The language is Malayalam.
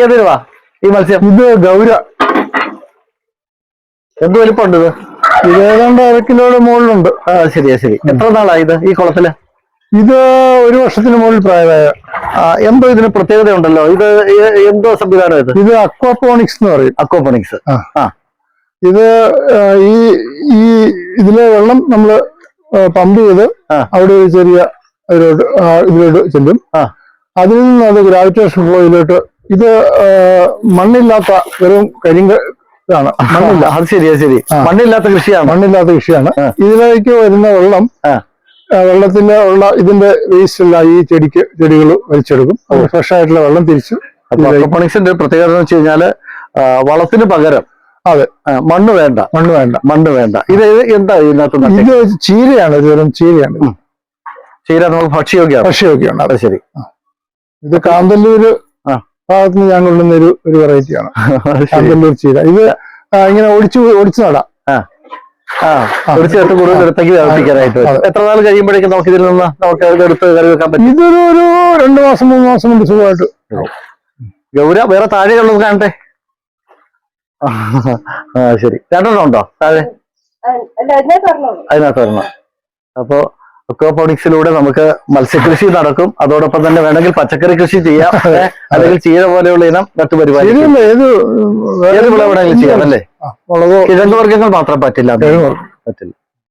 ഏതിനുവാ ഈ മത്സ്യം. ഇത് ഗൗര. എന്ത് വലിപ്പമുണ്ട് ഇത്? ഇത് ഏതാണ്ട് അര കിലോയുടെ മുകളിലുണ്ട്. ആ ശരിയാ ശരി. എത്ര നാളായി ഇത് ഈ കുളത്തിൽ? ഇത് ഒരു വർഷത്തിന് മുകളിൽ പ്രായമായ. എന്തോ ഇതിന് പ്രത്യേകത ഉണ്ടല്ലോ ഇത് എന്തോ സംവിധാനം ഇത്? ഇത് അക്വാപോണിക്സ് എന്ന് പറയും. അക്വാപോണിക്സ്. ആ. ഇത് ഈ ഈ ഇതിലെ വെള്ളം നമ്മൾ പമ്പ് ചെയ്ത് അവിടെ ഒരു ചെറിയ ഇതിലോട്ട് ചെല്ലും. അതിൽ നിന്ന് അത് ഗ്രാവിറ്റേഷൻ ഫ്ലോയിലോട്ട് ഇത് മണ്ണില്ലാത്ത വെറും കരിങ്ക ഇതാണ്. മണ്ണില്ല. അത് ശരിയാ ശരി. മണ്ണില്ലാത്ത കൃഷിയാണ്. മണ്ണില്ലാത്ത കൃഷിയാണ്. ഇതിലേക്ക് വരുന്ന വെള്ളം വെള്ളത്തിന്റെ ഉള്ള ഇതിന്റെ വേസ്റ്റ് എല്ലാം ഈ ചെടിക്ക് ചെടികൾ വലിച്ചെടുക്കും. അത് ഫ്രഷ് ആയിട്ടുള്ള വെള്ളം തിരിച്ച് ഇതിലേക്ക് പ്രത്യേകത എന്ന് വെച്ച് കഴിഞ്ഞാൽ വളത്തിന് പകരം അതെ. മണ്ണ് വേണ്ട. മണ്ണ് വേണ്ട. മണ്ണ് വേണ്ട. ഇത് എന്താ ഇതിനകത്ത് ഇത് ചീരയാണ് ഇതുവരും ചീരയാണ്. ചീര നമുക്ക് ഭക്ഷ്യയോഗ്യമാണ്. ഭക്ഷ്യയോഗ്യാണ് അത് ശരി. ഇത് കാന്തല്ലൂര്. ഭാഗത്ത് നിന്ന് ഞാൻ കൊള്ളുന്ന ഒരു ഒരു വെറൈറ്റിയാണ് കാന്തല്ലൂർ ചീര. ഇത് ഇങ്ങനെ ഒടിച്ചു ഒടിച്ചു നടാം. ആ. ഒരു ചേർത്ത് കൂടുതൽ എടുത്തേക്ക് വ്യാപിപ്പിക്കാനായിട്ട് എത്ര നാൾ കഴിയുമ്പോഴേക്കും നമുക്ക് ഇതിൽ നിന്ന് നമുക്ക് എടുത്ത് കറി വെക്കാൻ പറ്റും? ഇതൊരു ഒരു രണ്ടു മാസം മൂന്ന് മാസം കൊണ്ട് സുഖമായിട്ട് ഗൗര വേറെ താഴെ ഉള്ളത് കാണട്ടെ? ആ ശരി. രണ്ടെണ്ണം ഉണ്ടോ? താഴെ? അതിനകത്ത് വരണം അപ്പോ അക്വാപോണിക്സിലൂടെ നമുക്ക് മത്സ്യകൃഷി നടക്കും. അതോടൊപ്പം തന്നെ വേണമെങ്കിൽ പച്ചക്കറി കൃഷി ചെയ്യാം. അല്ലെങ്കിൽ ചീര പോലെയുള്ള ഇനം മറ്റു പരിപാടി ഏത് ചെയ്യാം അല്ലേ? കിഴങ്ങ് വർഗങ്ങൾ മാത്രം പറ്റില്ല. പറ്റില്ല.